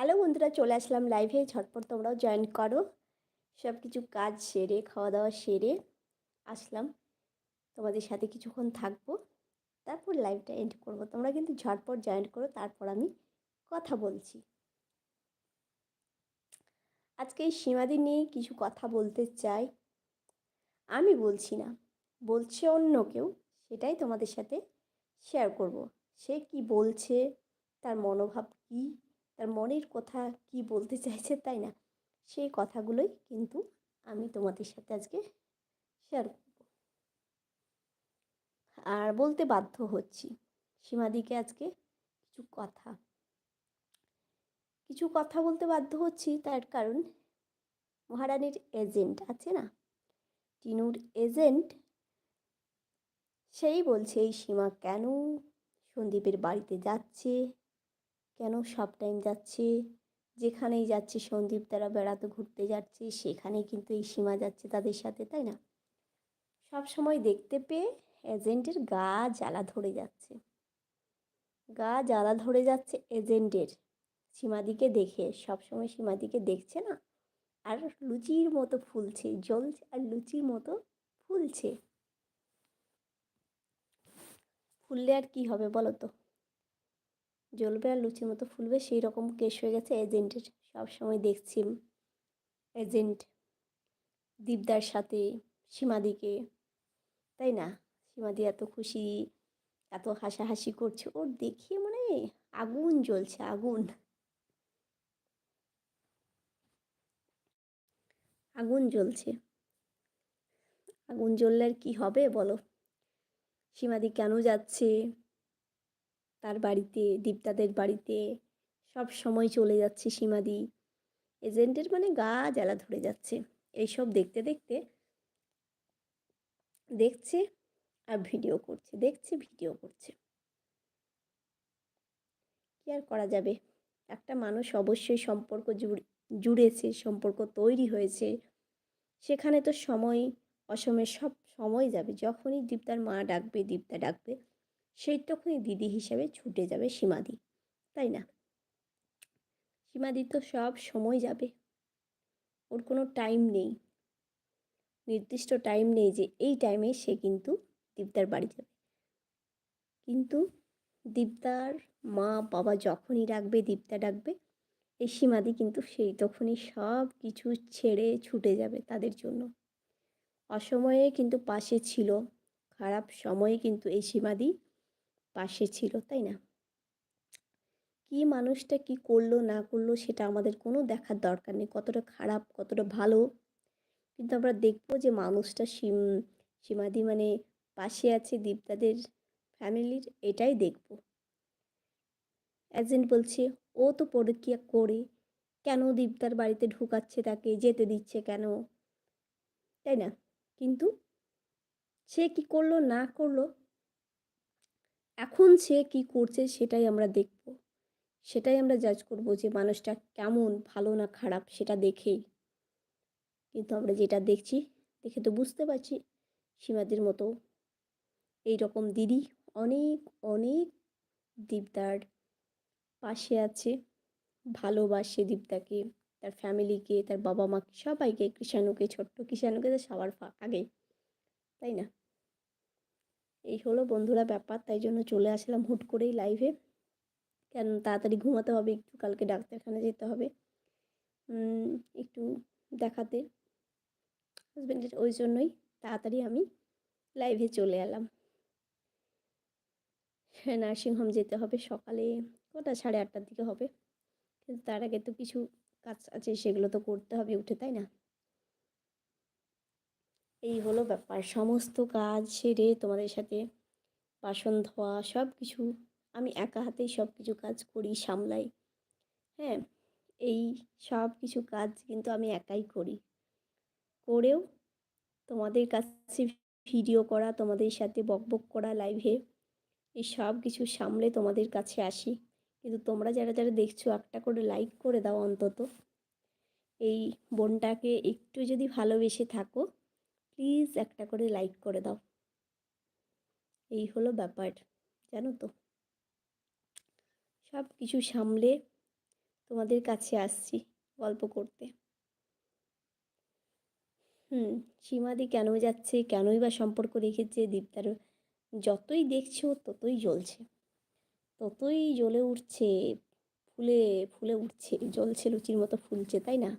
Hello বন্ধুরা, চলে আসলাম লাইভে ঝটপট তোমরাও জয়েন করো। সব কিছু কাজ সেরে খাওয়া দাওয়া সেরে আসলাম। তোমাদের সাথে কিছুক্ষণ থাকব, তারপর লাইভটা এন্ড করব। তোমরা কিন্তু ঝটপট জয়েন করো, তারপর আমি কথা বলছি। আজকে এই সীমাদি নিয়ে কিছু কথা বলতে চাই। আমি বলছি না, বলছে অন্য কেউ, সেটাই তোমাদের সাথে শেয়ার করব। সে কি বলছে, তার মনোভাব কী? তার মনের কথা কি বলতে চাইছে তাই না? সেই কথাগুলোই কিন্তু আমি তোমাদের সাথে আজকে শেয়ার করব। আর বলতে বাধ্য হচ্ছি, সীমাদিকে আজকে কিছু কথা। কিছু কথা বলতে বাধ্য হচ্ছি তার কারণ মহারানীর এজেন্ট আছে না? টিনুর এজেন্ট সেই বলছে, এই সীমা কেন সন্দীপের বাড়িতে যাচ্ছে? কেন সব টাইম যাচ্ছে? যেখানেই যাচ্ছে, সন্দীপ তারা বেড়াতে ঘুরতে যাচ্ছে, সেখানেই কিন্তু এই সীমা যাচ্ছে তাদের সাথে, তাই না? সব সময় দেখতে পেয়ে এজেন্টের গা জ্বালা ধরে যাচ্ছে। গা জ্বালা ধরে যাচ্ছে এজেন্টের সীমাদিকে দেখে, সব সময় সীমাদিকে দেখছে না? আর লুচির মতো ফুলছে, জ্বলছে আর লুচির মতো ফুলছে। ফুললে আর কি হবে বলো তো? জ্বলবে আর লুচির মতো ফুলবে সেই রকম কেস হয়ে গেছে এজেন্টের। সবসময় দেখছি এজেন্ট দীপদার সাথে, সীমাদিকে। তাই না? সীমাদি এত খুশি, এত হাসাহাসি করছে। ওর দেখিয়ে মানে আগুন জ্বলছে, আগুন। আগুন জ্বলছে। আগুন জ্বললে আর কী হবে বলো? সীমাদি কেন যাচ্ছে? তার বাড়িতে, দীপ্তাদের বাড়িতে, সব সময় চলে যাচ্ছে সীমাদি। এজেন্টের মানে গা জ্বালা ধরে যাচ্ছে। এইসব দেখতে দেখতে দেখছে আর ভিডিও করছে, দেখছে, ভিডিও করছে। কি আর করা যাবে? একটা মানুষ অবশ্যই সম্পর্ক জুড়েছে, সম্পর্ক তৈরি হয়েছে। সেখানে তো সময় অসময়ের সব সময় যাবে। যখনই দীপ্তার মা ডাকবে, দীপ্তা ডাকবে সেই তখনই দিদি হিসেবে ছুটে যাবে সীমাদি, তাই না? সীমাদি তো সব সময় যাবে। ওর কোনো টাইম নেই। নির্দিষ্ট টাইম নেই যে এই টাইমে সে কিন্তু দীপদার বাড়ি যাবে। কিন্তু দীপদার মা বাবা যখনই ডাকবে দীপ্তা ডাকবে, এই সীমাদি কিন্তু সেই তখনই সব কিছু ছেড়ে ছুটে যাবে তাদের জন্য। অসময়ে কিন্তু পাশে ছিল, খারাপ সময়ে কিন্তু এই সীমাদি পাশে ছিল, তাই না? কি মানুষটা কি করল, না করল সেটা আমাদের কোনো দেখার দরকার নেই। কতটা খারাপ, কতটা ভালো। কিন্তু আমরা দেখব যে মানুষটা সীম, সীমাদি মানে পাশে আছে দীপদাদের ফ্যামিলির, এটাই দেখব। এজেন্ট বলছে, ও তো পরীক্ষা করে, কেন দীপদার বাড়িতে ঢুকাচ্ছে তাকে, যেতে দিচ্ছে কেন? তাই না? কিন্তু সে কি করল, না করল এখন সে কি করছে সেটাই আমরা দেখব। সেটাই আমরা জাজ করব যে মানুষটা কেমন, ভালো না খারাপ সেটা দেখেই। কিন্তু আমরা যেটা দেখছি, দেখে তো বুঝতে পারছি সীমাদের মতো এই রকম দিদি অনেক অনেক দীপদার পাশে আছে, ভালোবাসে দীপদাকে, তার ফ্যামিলিকে তার বাবা মাকে সবাইকে, কৃষাণুকে, ছোট্ট কৃষাণুকে তো সবার আগে তাই না? এই হলো বন্ধুরা ব্যাপার, তাই জন্য চলে আসলাম হুট করেই লাইভে কেন তাড়াতাড়ি ঘুমাতে হবে, একটু কালকে ডাক্তারখানা যেতে হবে। একটু দেখাতে। হাজব্যান্ডের ওই জন্যই তাড়াতাড়ি আমি লাইভে চলে এলাম। নার্সিংহোম যেতে হবে সকালে কটা, সাড়ে আটটার দিকে হবে। কিন্তু তার আগে তো কিছু কাজ আছে, সেগুলো তো করতে হবে উঠে, তাই না? এই হলো ব্যাপার। সমস্ত কাজ সেরে তোমাদের সাথে বাসন ধোয়া সব কিছু আমি একা হাতেই সব কিছু কাজ করি, সামলাই। হ্যাঁ এই সব কিছু কাজ কিন্তু আমি একাই করি। করেও তোমাদের কাছে ভিডিও করা, তোমাদের সাথে বকবক করা, লাইভে এই সব কিছু সামলে তোমাদের কাছে আসি। কিন্তু তোমরা যারা যারা দেখছ, একটা করে লাইক করে দাও অন্তত। এই বোনটাকে একটু যদি ভালোবেসে থাকো প্লিজ একটা করে লাইক করে দাও। এই হলো ব্যাপার, জানো তো। সব কিছু সামলে তোমাদের কাছে আসছি গল্প করতে। হুম, সীমাদি কেন যাচ্ছে, কেনই বা সম্পর্ক রেখেছে দীপ্তার যতই দেখছ ততই জ্বলছে। ততই জ্বলে উঠছে, ফুলে ফুলে উঠছে, জ্বলছে লুচির মতো ফুলছে, তাই না?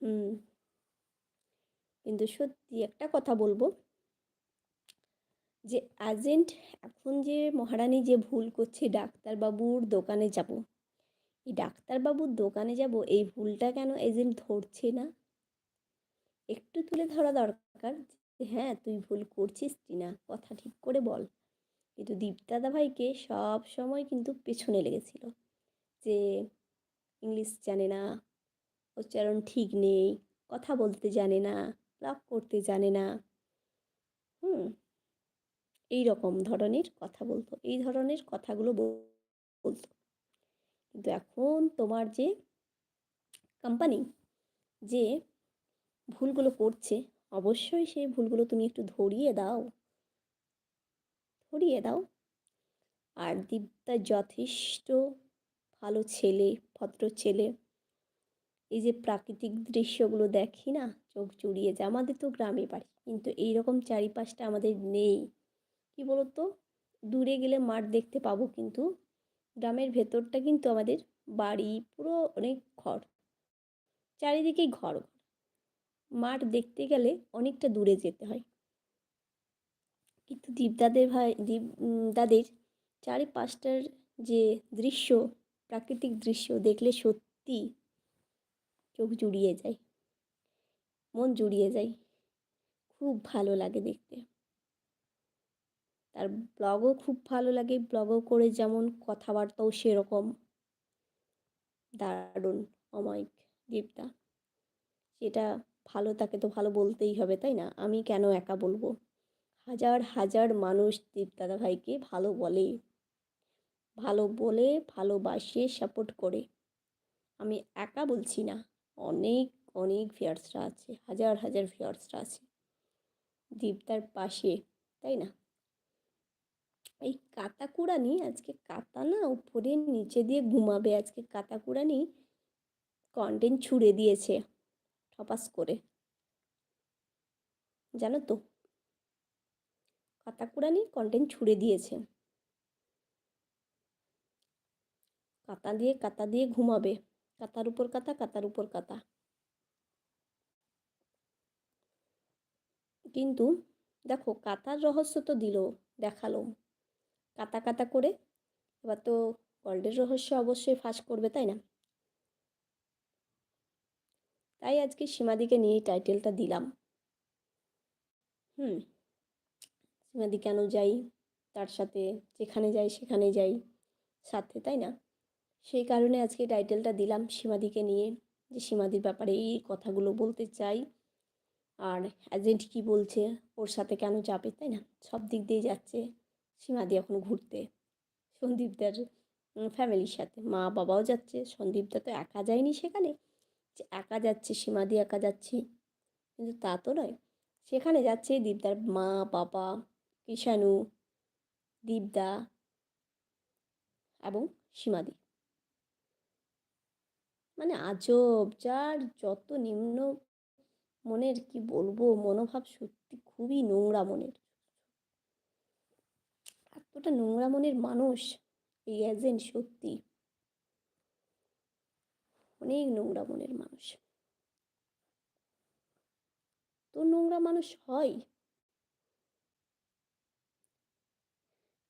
হুম। কিন্তু সত্যি একটা কথা বলব যে এজেন্ট এখন যে মহারানী যে ভুল করছে, ডাক্তারবাবুর দোকানে যাব। এই ডাক্তারবাবুর দোকানে যাব, এই ভুলটা কেন এজেন্ট ধরছে না? একটু তুলে ধরা দরকার হ্যাঁ তুই ভুল করছিস না? কথা ঠিক করে বল। কিন্তু দীপদাদা ভাইকে সব সময় কিন্তু পেছনে লেগেছিল যে, ইংলিশ জানে না, উচ্চারণ ঠিক নেই, কথা বলতে জানে না লাভ করতে জানে না। হুম এই রকম ধরনের কথা বলতো। এই ধরনের কথাগুলো বলতো। কিন্তু এখন তোমার যে কোম্পানি যে ভুলগুলো করছে, অবশ্যই সেই ভুলগুলো তুমি একটু ধরিয়ে দাও। ধরিয়ে দাও। আর দীপদা যথেষ্ট ভালো ছেলে, ভদ্র ছেলে। এই যে প্রাকৃতিক দৃশ্যগুলো দেখি না চোখ জুড়িয়ে যায়। আমাদের তো গ্রামে বাড়ি, কিন্তু এইরকম চারিপাশটা আমাদের নেই। কি বলতো? দূরে গেলে মাঠ দেখতে পাবো, কিন্তু গ্রামের ভেতরটা কিন্তু আমাদের বাড়ি পুরো অনেক ঘর। চারিদিকেই ঘর ঘর। মাঠ দেখতে গেলে অনেকটা দূরে যেতে হয়। কিন্তু দীপদাদের ভাই, দীপ দাদের চারিপাশটার যে দৃশ্য, প্রাকৃতিক দৃশ্য দেখলে সত্যি চোখ জুড়িয়ে যায়। মন জুড়িয়ে যায়। খুব ভালো লাগে দেখতে। তার ব্লগও খুব ভালো লাগে। ব্লগও করে যেমন কথাবার্তাও সেরকম। দারুণ অমায়িক দীপদা যেটা ভালো, তাকে তো ভালো বলতেই হবে, তাই না? আমি কেন একা বলব? হাজার হাজার মানুষ দীপদাদা ভাইকে ভালো বলে। ভালো বলে, ভালোবাসে সাপোর্ট করে। আমি একা বলছি না। অনেক অনেক ফিয়ার্সরা আছে, হাজার হাজার ফিয়ার্সরা আছে। দীপদার পাশে, তাই না? এই কাতা কুড়ানি আজকে কাতা না উপরে নিচে দিয়ে ঘুমাবে, আজকে কাতা কুড়ানি কন্টেন্ট ছুড়ে দিয়েছে, ঠপাস করে। জানো তো কাতা কুড়ানি কন্টেন্ট ছুড়ে দিয়েছে। কাতা দিয়ে কাতা দিয়ে ঘুমাবে, কাতার উপর কাতা, কাতার উপর কাতা। কিন্তু দেখো কাতার রহস্য তো দিল, দেখাল। কাতা কাতা করে, এবার তো গল্ডের রহস্য অবশ্যই ফাঁস করবে, তাই না? তাই আজকে সীমাদিকে নিয়ে টাইটেলটা দিলাম। হুম সীমাদি কেন যাই, তার সাথে যেখানে যাই সেখানে যাই, সাথে, তাই না? সেই কারণে আজকে টাইটেলটা দিলাম সীমাদিকে নিয়ে, যে সীমাদির ব্যাপারে এই কথাগুলো বলতে চাই। আর এজেন্ট কি বলছে, ওর সাথে কেন যাবে, তাই না? সব দিক দিয়ে যাচ্ছে সীমাদি এখন ঘুরতে। সন্দীপদার ফ্যামিলির সাথে। মা বাবাও যাচ্ছে, সন্দীপদা তো একা যায়নি সেখানে। যে একা যাচ্ছে সীমাদি একা যাচ্ছে, কিন্তু তা তো নয়। সেখানে যাচ্ছে দীপদার মা, বাবা, কিষাণু, দীপদা এবং সীমাদি মানে আজব, যার যত নিম্ন মনের কি বলব? মনোভাব সত্যি খুবই নোংরা মনের। এতটা নোংরা মনের মানুষ এই এজেন্ট সত্যি। অনেক নোংরা মনের মানুষ। তো নোংরা মানুষ হয়।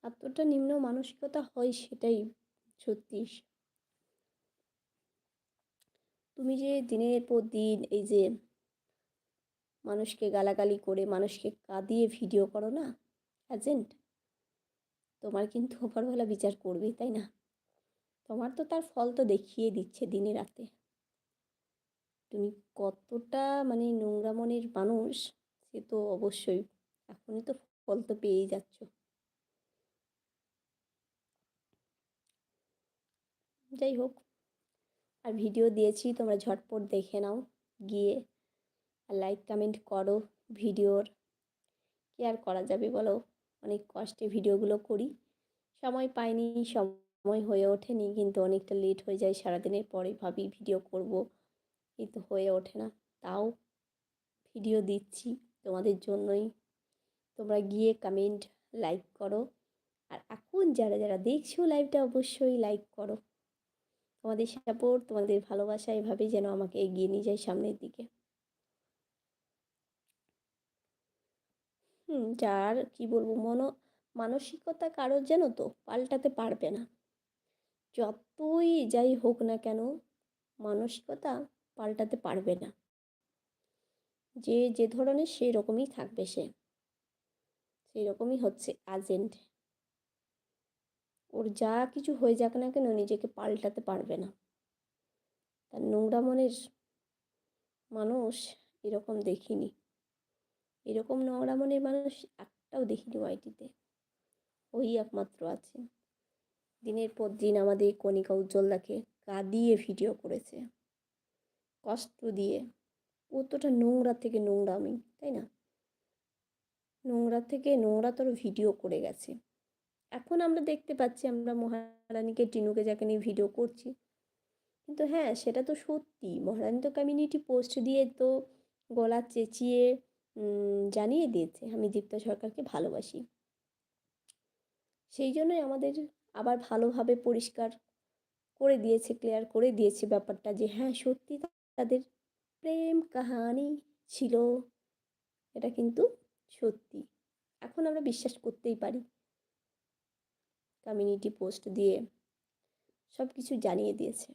এতটা নিম্ন মানসিকতা হয় সেটাই সত্যি। তুমি যে দিনের পর দিন এই যে মানুষকে গালাগালি করে মানুষকে কাঁদিয়ে ভিডিও করো না অ্যাজেন্ট তোমার কিন্তু ওপরওয়ালা বিচার করবেই, তাই না? তোমার তো তার ফল তো দেখিয়ে দিচ্ছে দিনে রাতে। তুমি কতটা মানে নোংরা মনের মানুষ, সে তো অবশ্যই। এখনই তো ফল তো পেয়েই যাচ্ছ। যাই হোক, আর ভিডিও দিয়েছি, তোমরা ঝটপট দেখে নাও, গিয়ে আর লাইক কমেন্ট করো ভিডিওর। কি আর করা যাবে বলো? অনেক কষ্টে ভিডিওগুলো করি। সময় পাইনি, সময় হয়ে ওঠেনি, কিন্তু অনেকটা লেট হয়ে যায় সারাদিনের পরে ভাবি ভিডিও করব। কিন্তু হয়ে ওঠে না। তাও ভিডিও দিচ্ছি তোমাদের জন্যই। তোমরা গিয়ে কমেন্ট লাইক করো। আর এখন যারা যারা দেখছ লাইভটা অবশ্যই লাইক করো। তোমাদের সাপোর্ট তোমাদের ভালোবাসা এভাবেই যেন আমাকে এগিয়ে নিয়ে যায় সামনের দিকে হুম যার, কি বলব, মনো, মানসিকতা কারোর যেন তো পাল্টাতে পারবে না। যতই যাই হোক না কেন, মানসিকতা পাল্টাতে পারবে না। যে যে ধরনের সেই রকমই থাকবে সে। সেই রকমই হচ্ছে আজেন্ট ওর যা কিছু হয়ে যাক না কেন, নিজেকে পাল্টাতে পারবে না। তার নোংরা মনের মানুষ এরকম দেখিনি। এরকম নোংরা মনের মানুষ একটাও দেখিনি ওয়াইটিতে ওই একমাত্র আছে। দিনের পর দিন আমাদের কণিকা উজ্জ্বলদাকে কাঁদিয়ে ভিডিও করেছে। কষ্ট দিয়ে। কতটা নোংরা থেকে নোংরা আমি, তাই না? নোংরা থেকে নোংরা নোংরাতর ভিডিও করে গেছে। এখন আমরা দেখতে পাচ্ছি আমরা মহারানীকে, টিনুকে যাকে নিয়ে ভিডিও করছি। কিন্তু হ্যাঁ সেটা তো সত্যি। মহারানী তো কমিউনিটি পোস্ট দিয়ে তো গলা চেঁচিয়ে জানিয়ে দিয়েছে, আমি দীপ্তা সরকারকে ভালোবাসি। সেই জন্যই আমাদের আবার ভালোভাবে পরিষ্কার করে দিয়েছে ক্লিয়ার করে দিয়েছে ব্যাপারটা যে হ্যাঁ সত্যি তাদের প্রেম কাহানি ছিল, এটা কিন্তু সত্যি। এখন আমরা বিশ্বাস করতেই পারি। কমিউনিটি পোস্ট দিয়ে সব কিছু জানিয়ে দিয়েছে।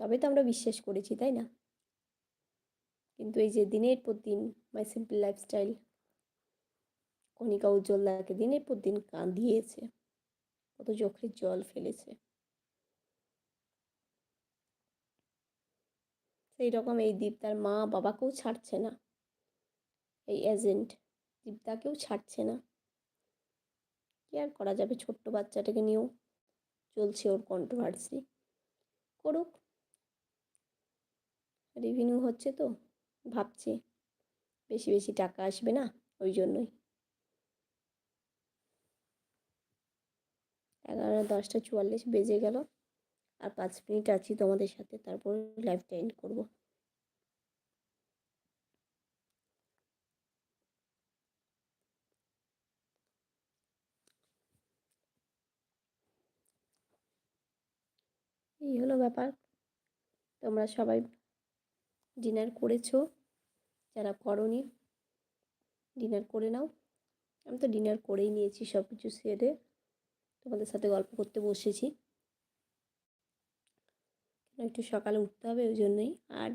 তবে তো আমরা বিশ্বাস করেছি, তাই না? কিন্তু এই যে দিনের পর দিন মাই সিম্পল লাইফস্টাইল কণিকা উজ্জ্বলদাকে দিনের পর দিন কাঁদিয়েছে, কত চোখের জল ফেলেছে। সেই রকম এই দ্বীপ তার মা বাবাকেও ছাড়ছে না, এই এজেন্ট দীপদাকেও ছাড়ছে না। কি আর করা যাবে ছোট্ট বাচ্চাটাকে নিয়েও চলছে ওর কন্ট্রোভার্সি করুক। রিভিনিউ হচ্ছে তো। ভাবছে। বেশি বেশি টাকা আসবে না? ওই জন্যই। এগারো দশটা চুয়াল্লিশ বেজে গেল। আর পাঁচ মিনিট আছি তোমাদের সাথে, তারপর লাইভটা এন্ড করব। এই হলো ব্যাপার। তোমরা সবাই ডিনার করেছ? যারা করনি ডিনার করে নাও। আমি তো ডিনার করেই নিয়েছি সব কিছু সেরে। তোমাদের সাথে গল্প করতে বসেছি। একটু সকালে উঠতে হবে ওই জন্যই। আর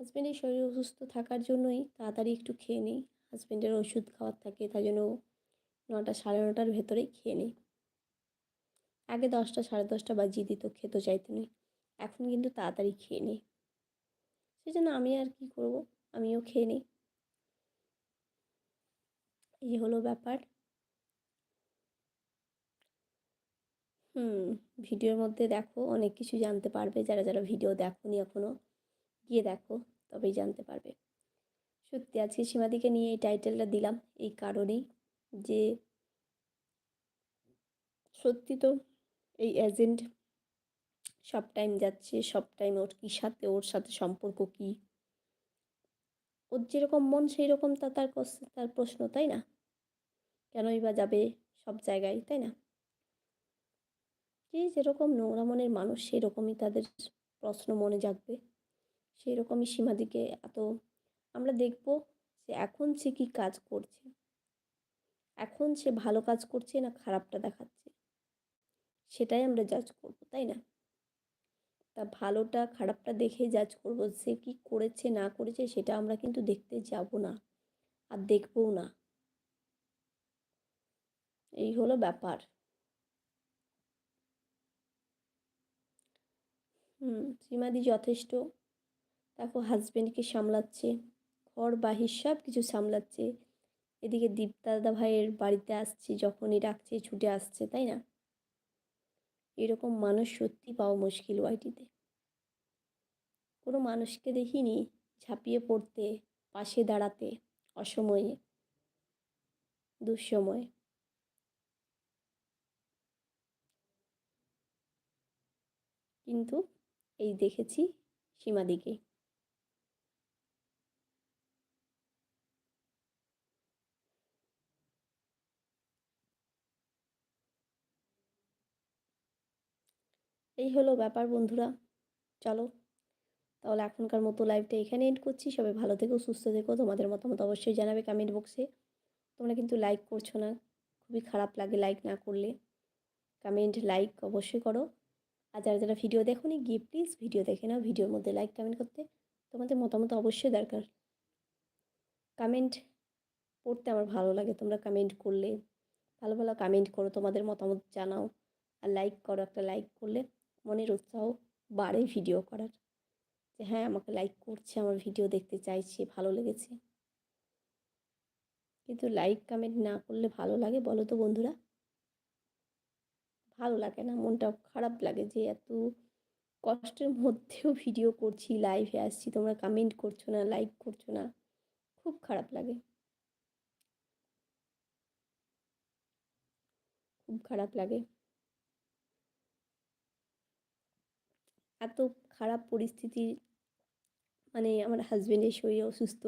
হাজব্যান্ডের শরীর অসুস্থ থাকার জন্যই তাড়াতাড়ি একটু খেয়ে নিই। হাজব্যান্ডের ওষুধ খাওয়ার থাকে তাই জন্য নটা সাড়ে নটার ভেতরেই খেয়ে নিই। আগে দশটা সাড়ে দশটা বাজিয়ে দিত, খেতে, চাইতো নি। এখন কিন্তু তাড়াতাড়ি খেয়ে নিই। সেই জন্য আমি আর কি করব? আমিও খেয়ে নিই। এই হলো ব্যাপার। হুম, ভিডিওর মধ্যে দেখো, অনেক কিছু জানতে পারবে। যারা যারা ভিডিও দেখো এখনও গিয়ে দেখো, তবেই জানতে পারবে। সত্যি, আজকে সীমাদিকে নিয়ে এই টাইটেলটা দিলাম এই কারণেই যে সত্যি তো এই এজেন্ট সব টাইম যাচ্ছে, সব টাইম ওর কী সাথে, ওর সাথে সম্পর্ক কী? ওর যেরকম মন সেই রকম তা তার তার প্রশ্ন, তাই না? কেনই বা যাবে সব জায়গায়, তাই না? যে যেরকম নোংরা মনের মানুষ সেরকমই তাদের প্রশ্ন মনে জাগবে। সেই রকমই সীমাদিকে এত, আমরা দেখব যে এখন সে কী কাজ করছে। এখন সে ভালো কাজ করছে না খারাপটা দেখাচ্ছে? সেটাই আমরা জাজ করব, তাই না? তা ভালোটা, খারাপটা দেখে জাজ করব সে কি করেছে, না করেছে, সেটা আমরা কিন্তু দেখতে যাব না আর দেখবও না। এই হলো ব্যাপার। হুম, শ্রীমাদি যথেষ্ট। দেখো হাজব্যান্ডকে সামলাচ্ছে, ঘর, বাহির সব কিছু সামলাচ্ছে। এদিকে দীপদাদা ভাইয়ের বাড়িতে আসছে, যখনই ডাকছে, ছুটে আসছে, তাই না? এরকম মানুষ সত্যি পাওয়া মুশকিল ওয়াইটিতে। কোনো মানুষকে দেখিনি ঝাঁপিয়ে পড়তে, পাশে দাঁড়াতে অসময়ে, দুঃসময়ে। কিন্তু এই দেখেছি সীমাদিকে। এই হলো ব্যাপার বন্ধুরা। চলো, তাহলে এখনকার মতো লাইভটা এখানে এন্ড করছি। সবাই ভালো থেকো, সুস্থ থেকো। তোমাদের মতামত অবশ্যই জানাবে কমেন্ট বক্সে তোমরা কিন্তু লাইক করছ না। খুবই খারাপ লাগে লাইক না করলে। কমেন্ট লাইক অবশ্যই করো। আর যারা যারা ভিডিও দেখো নি, গিয়ে প্লিজ ভিডিও দেখে নাও। ভিডিওর মধ্যে লাইক কমেন্ট করতে তোমাদের মতামত অবশ্যই দরকার। কমেন্ট পড়তে আমার ভালো লাগে। তোমরা কমেন্ট করলে, ভালো ভালো কমেন্ট করো, তোমাদের মতামত জানাও। আর লাইক করো, একটা লাইক করলে। মনের উৎসাহ বাড়ে ভিডিও করার। যে হ্যাঁ আমাকে লাইক করছে, আমার ভিডিও দেখতে চাইছে, ভালো লেগেছে। কিন্তু লাইক কমেন্ট না করলে ভালো লাগে বলো তো বন্ধুরা? ভালো লাগে না, মনটা খারাপ লাগে যে এত কষ্টের মধ্যেও ভিডিও করছি লাইভে আসছি, তোমরা কমেন্ট করছ না লাইক করছ না, খুব খারাপ লাগে। খুব খারাপ লাগে। এত খারাপ পরিস্থিতি মানে আমার হাজব্যান্ডের শরীর অসুস্থ,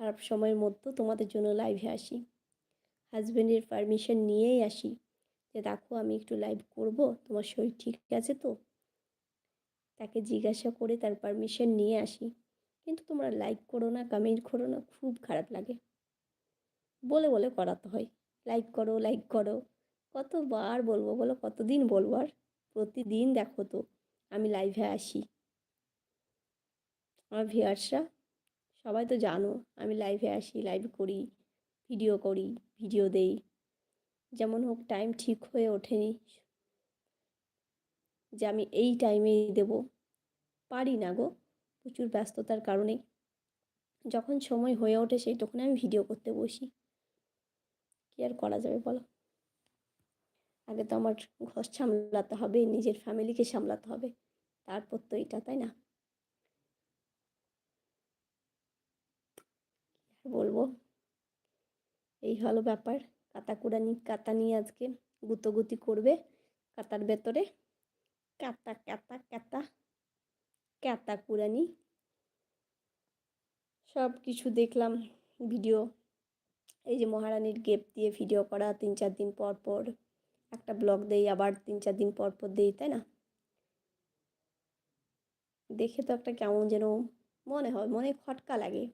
খারাপ সময়ের মধ্যেও তোমাদের জন্য লাইভে আসি। হাজব্যান্ডের পারমিশন নিয়েই আসি যে, দেখো, আমি একটু লাইভ করব, তোমার শরীর ঠিক আছে তো? তাকে জিজ্ঞাসা করে তার পারমিশন নিয়ে আসি। কিন্তু তোমরা লাইক করো না কমেন্ট করো না, খুব খারাপ লাগে। বলে বলে করাতে হয়। লাইক করো লাইক করো। কতবার বলব বলো? কতদিন বলব আর? প্রতিদিন দেখো তো। আমি লাইভে আসি। আমার ভিউয়ার্সরা সবাই তো জানো, আমি লাইভে আসি লাইভ করি ভিডিও করি ভিডিও দেই। যেমন হোক টাইম ঠিক হয়ে ওঠেনি। যে আমি এই টাইমেই দেব। পারি না গো, প্রচুর ব্যস্ততার কারণে। যখন সময় হয়ে ওঠে সেই তখন আমি ভিডিও করতে বসি। কী আর করা যাবে বলো? আগে তো আমার ঘর সামলাতে হবে, নিজের ফ্যামিলিকে সামলাতে হবে। তারপর তো এটা, তাই না? বলব, এই হলো ব্যাপার। কাতা কুড়ানি কাতা নিয়ে আজকে গুতোগুতি করবে কাতার ভেতরে। কাতা কাতা কাতা কাতা কুড়ানি সব কিছু দেখলাম ভিডিও এই যে মহারানীর গেপ দিয়ে ভিডিও করা, তিন, চার দিন পর পর। একটা ব্লগ দেই, আবার তিন চার দিন পর পর দেই, তাই না? দেখে তো একটা কেমন যেন মনে হয়, মনে খটকা লাগে।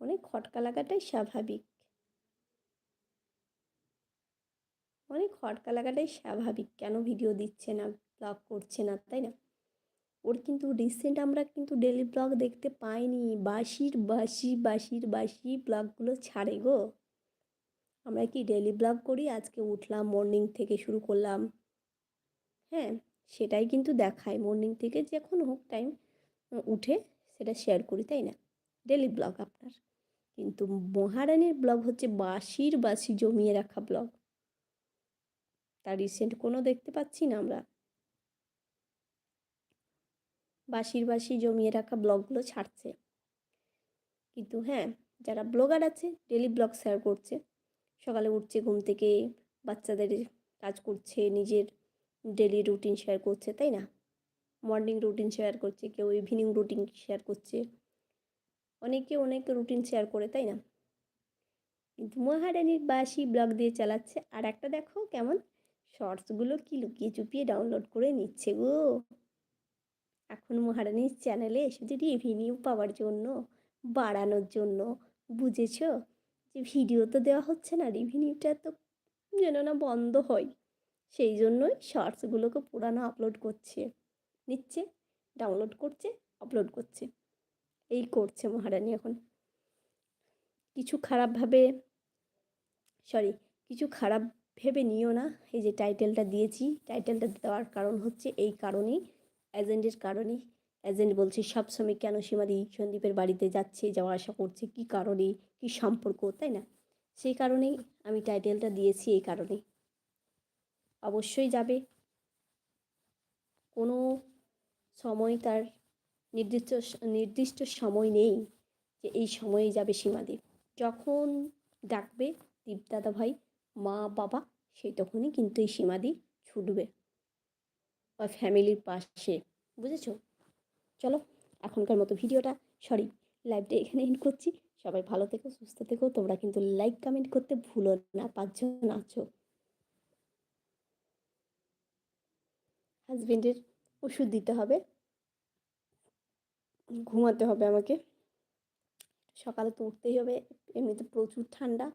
মনে খটকা লাগাটাই স্বাভাবিক। অনেক খটকা লাগাটাই স্বাভাবিক, কেন ভিডিও দিচ্ছে না ব্লগ করছে না, তাই না? ওর কিন্তু রিসেন্ট আমরা কিন্তু ডেলি ব্লগ দেখতে পাইনি। বাসির বাসি বাসির বাসি ব্লগগুলো ছাড়ে গো। আমরা কি ডেলি ব্লগ করি? আজকে উঠলাম মর্নিং থেকে শুরু করলাম। হ্যাঁ সেটাই কিন্তু দেখায়। মর্নিং থেকে যখন হোক টাইম উঠে সেটা শেয়ার করি, তাই না? ডেলি ব্লগ আপনার। কিন্তু মহারানীর ব্লগ হচ্ছে বাসির বাসি জমিয়ে রাখা ব্লগ তার রিসেন্ট কোনো দেখতে পাচ্ছি না আমরা? বাসির বাসি জমিয়ে রাখা ব্লগগুলো ছাড়ছে। কিন্তু হ্যাঁ যারা ব্লগার আছে ডেলি ব্লগ শেয়ার করছে। সকালে উঠছে, ঘুম থেকে বাচ্চাদের কাজ করছে, নিজের ডেলি রুটিন শেয়ার করছে, তাই না? মর্নিং রুটিন শেয়ার করছে, কেউ ইভিনিং রুটিন শেয়ার করছে। অনেকে অনেক রুটিন শেয়ার করে, তাই না? কিন্তু মহারানীর বাসি ব্লগ দিয়ে চালাচ্ছে। আর একটা দেখো কেমন? শর্টসগুলো কি লুকিয়ে চুপিয়ে ডাউনলোড করে নিচ্ছে গো। এখন মহারানীর চ্যানেলে শুধু রেভিনিউ পাওয়ার জন্য, বাড়ানোর জন্য, বুঝেছ? যে ভিডিও তো দেওয়া হচ্ছে না, রেভিনিউটা তো যেন না বন্ধ হয়। সেই জন্যই শর্টসগুলোকে পুরানো আপলোড করছে, নিচ্ছে, ডাউনলোড করছে, আপলোড করছে। এই করছে মহারানী এখন। কিছু খারাপভাবে, সরি, কিছু খারাপ ভেবে নিও না। এই যে টাইটেলটা দিয়েছি, টাইটেলটা দেওয়ার কারণ হচ্ছে এই কারণেই, এজেন্টের কারণেই এজেন্ট বলছে, সব সময় কেন সীমাদি সন্দীপের বাড়িতে যাচ্ছে, যাওয়া আসা করছে, কী কারণে, কী সম্পর্ক, তাই না? সেই কারণেই আমি টাইটেলটা দিয়েছি এই কারণে অবশ্যই যাবে। কোনো সময় তার নির্দিষ্ট নির্দিষ্ট সময় নেই যে এই সময়ে যাবে সীমাদি যখন ডাকবে দীপদাদা ভাই, মা, বাবা, সেই তখনই কিন্তু এই সীমাদি ছুটবে। বা ফ্যামিলির পাশে, বুঝেছ? চলো এখনকার মতো ভিডিওটা সরি, লাইভটা এখানে এন্ড করছি। সবাই ভালো থেকো, সুস্থ থেকো। তোমরা কিন্তু লাইক কমেন্ট করতে ভুলো না, পাঁচজন আছো। হাজবেন্ডের ওষুধ দিতে হবে, ঘুমাতে হবে আমাকে। সকালে তো উঠতেই হবে, এমনিতে প্রচুর ঠান্ডা।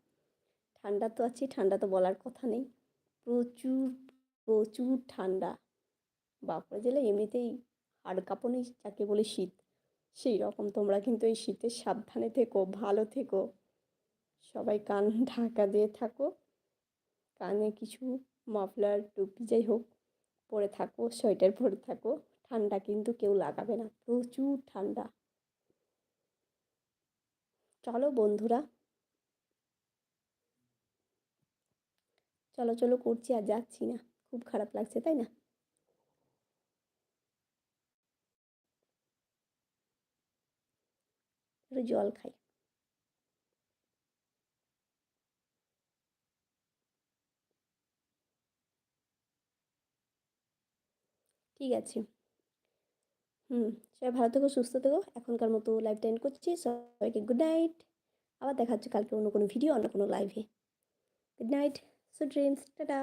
ঠান্ডা তো আছে ঠান্ডা তো বলার কথা নেই। প্রচুর প্রচুর ঠান্ডা। বাঁকুড়া জেলায় এমনিতেই হাড় কাঁপনি যাকে বলে শীত, সেই রকম তোমরা কিন্তু এই শীতে সাবধানে থেকো, ভালো থেকো। সবাই কান ঢাকা দিয়ে থাকো, কানে কিছু মাফলার, টুপি যাই হোক, পরে থাকো, সোয়েটার পরে থাকো, ঠান্ডা কিন্তু কেউ লাগাবে না, প্রচুর ঠান্ডা। চলো বন্ধুরা, চলো চলো করছি আর যাচ্ছি না, খুব খারাপ লাগছে, তাই না? একটু জল খাই। ঠিক আছে। হুম, সবাই ভালো থেকো, সুস্থ থেকো। এখনকার মতো লাইভটা এন্ড করছি। সবাইকে গুড নাইট আবার দেখা হচ্ছে কালকে অন্য কোনো ভিডিও অন্য কোনো লাইভে good night so dreams tata